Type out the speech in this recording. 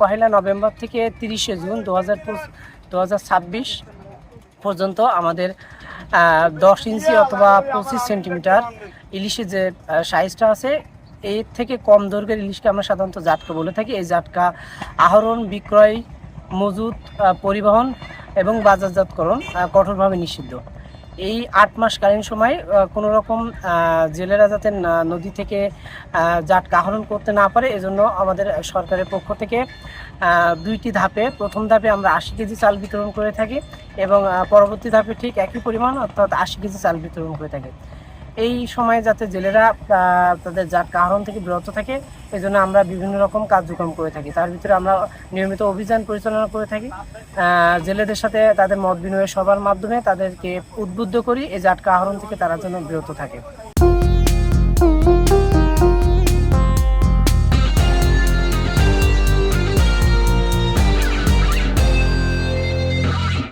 পহেলা November থেকে তিরিশে June দু হাজার পর্যন্ত আমাদের দশ ইঞ্চি অথবা পঁচিশ সেন্টিমিটার ইলিশের যে সাইজটা আছে, এর থেকে কম দৈর্ঘ্যের ইলিশকে আমরা সাধারণত জাটকা বলে থাকি। এই জাটকা আহরণ, বিক্রয়, মজুত পরিবহন এবং বাজারজাতকরণ কঠোরভাবে নিষিদ্ধ। এই আট মাসকালীন সময় কোনো রকম জেলেরা যাতে নদী থেকে জাট জাটকা আহরণ করতে না পারে, এজন্য আমাদের সরকারের পক্ষ থেকে দুইটি ধাপে, প্রথম ধাপে আমরা আশি কেজি চাল বিতরণ করে থাকি এবং পরবর্তী ধাপে ঠিক একই পরিমাণ অর্থাৎ আশি কেজি চাল বিতরণ করে থাকি। এই সময়ে যাতে জেলেরা তাদের যার কারণ থেকে বিরত থাকে এই জন্য আমরা বিভিন্ন রকম কার্যক্রম করে থাকি। তার ভিতরে আমরা নিয়মিত অভিযান পরিচালনা করে থাকি। জেলেদের সাথে তাদের মত বিনিময় সবার মাধ্যমে তাদেরকে উদ্বুদ্ধ করি এই জাটকা আহরণ থেকে তারা যেন বিরত থাকে।